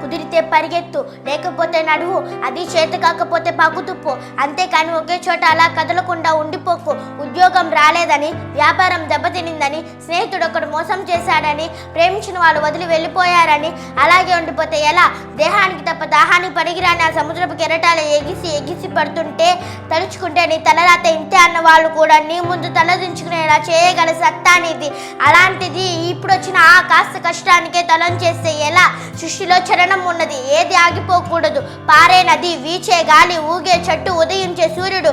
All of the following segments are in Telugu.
కుదిరితే పరిగెత్తు లేకపోతే నడువు. అది చేత కాకపోతే పగుతుప్పు అంతేకాని ఒకే చోట అలా కదలకుండా ఉండిపోకు. ఉద్యోగం రాలేదని వ్యాపారం దెబ్బతినిందని స్నేహితుడు ఒకడు మోసం చేశాడని ప్రేమించిన వాళ్ళు వదిలి వెళ్ళిపోయారని అలాగే ఉండిపోతే ఎలా? దేహానికి తప్ప దాహానికి పనికిరాని ఆ సముద్రపు కెరటాలు ఎగిసి ఎగిసి పడుతుంటే తలుచుకుంటే నీ తలరాత ఇంతే అన్న వాళ్ళు కూడా నీ ముందు తలదించుకునేలా చేయగల సత్తా నీది. అలాంటిది ఇప్పుడు వచ్చిన ఆ కాస్త కష్టానికి తలం చేస్తే ఎలా? సృష్టిలో చలనం ఉన్నది ఏది ఆగిపోకూడదు. పారే నది వీచే గాలి ఊగే చెట్టు ఉదయించే సూర్యుడు.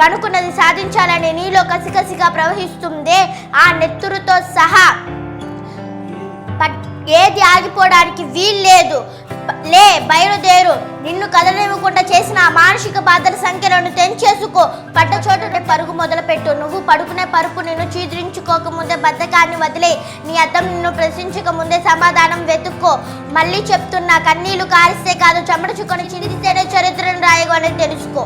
అనుకున్నది సాధించాలని నీలో కసికసిగా ప్రవహిస్తుందే ఆ నెత్తురుతో సహా. పట్- ఏది ఆగిపోవడానికి వీల్లేదు. లేదు బయలుదేరు. నిన్ను కదలివ్వకుండా చేసిన ఆ మానసిక బాధల సంఖ్యలను తెంచేసుకో. పట్ట చోటనే పరుగు మొదలుపెట్టు. నువ్వు పడుకునే పరుపు నిన్ను చీదరించుకోకముందే బద్ధకాన్ని వదిలే నీ అర్థం నిన్ను ప్రశ్నించక ముందే సమాధానం వెతుక్కో. మళ్ళీ చెప్తున్నా కన్నీళ్ళు కారిస్తే కాదు చెమట చుకొని చిందిస్తేనే చరిత్రను రాయగలని తెలుసుకో.